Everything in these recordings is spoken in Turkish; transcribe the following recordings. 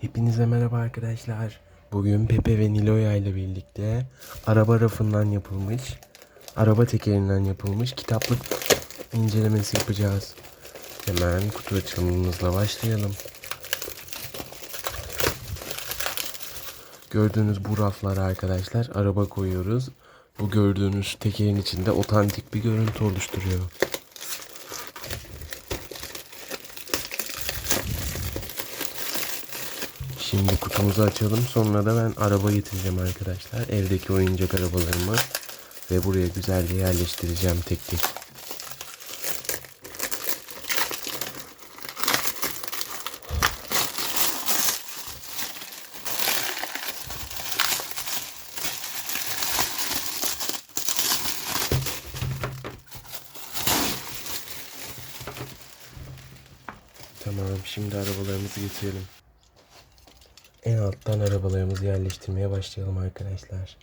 Hepinize merhaba arkadaşlar. Bugün Pepe ve Niloya ile birlikte araba rafından yapılmış, araba tekerinden yapılmış kitaplık incelemesi yapacağız. Hemen kutu açılımımızla başlayalım. Gördüğünüz bu raflara arkadaşlar araba koyuyoruz. Bu gördüğünüz tekerin içinde otantik bir görüntü oluşturuyor. Şimdi kutumuzu açalım. Sonra da ben araba getireceğim arkadaşlar. Evdeki oyuncak arabalarımı. Ve buraya güzelce yerleştireceğim tek tek. Tamam şimdi arabalarımızı getirelim. En alttan arabalarımızı yerleştirmeye başlayalım arkadaşlar.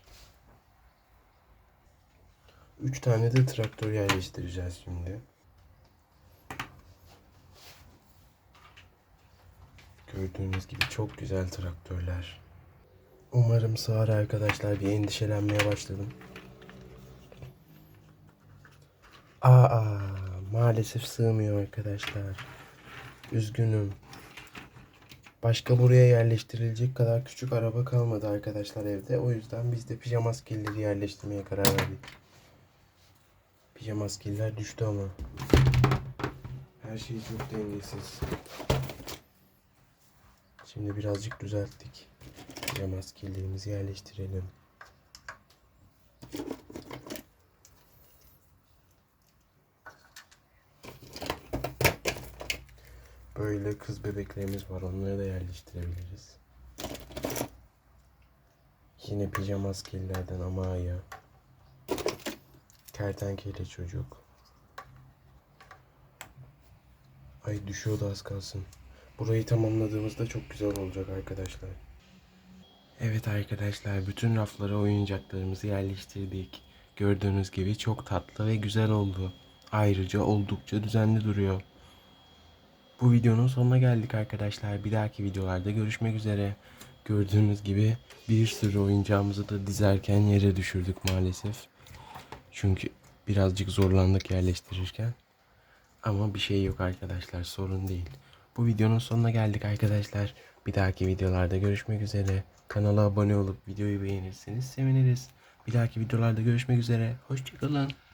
Üç tane de traktör yerleştireceğiz şimdi. Gördüğünüz gibi çok güzel traktörler. Umarım sığar arkadaşlar. Bir endişelenmeye başladım. Aa, maalesef sığmıyor arkadaşlar. Üzgünüm. Başka buraya yerleştirilecek kadar küçük araba kalmadı arkadaşlar evde. O yüzden biz de pijama askerleri yerleştirmeye karar verdik. Pijama askerler düştü ama. Her şey çok dengesiz. Şimdi birazcık düzelttik. Pijama askerlerimizi yerleştirelim. Böyle kız bebeklerimiz var. Onları da yerleştirebiliriz. Yine pijama askerlerden Amaya. Kertenkele çocuk. Ay düşüyordu az kalsın. Burayı tamamladığımızda çok güzel olacak arkadaşlar. Evet arkadaşlar bütün raflara oyuncaklarımızı yerleştirdik. Gördüğünüz gibi çok tatlı ve güzel oldu. Ayrıca oldukça düzenli duruyor. Bu videonun sonuna geldik arkadaşlar. Bir dahaki videolarda görüşmek üzere. Gördüğünüz gibi bir sürü oyuncağımızı da dizerken yere düşürdük maalesef. Çünkü birazcık zorlandık yerleştirirken. Ama bir şey yok arkadaşlar sorun değil. Bu videonun sonuna geldik arkadaşlar. Bir dahaki videolarda görüşmek üzere. Kanala abone olup videoyu beğenirseniz seviniriz. Bir dahaki videolarda görüşmek üzere. Hoşçakalın.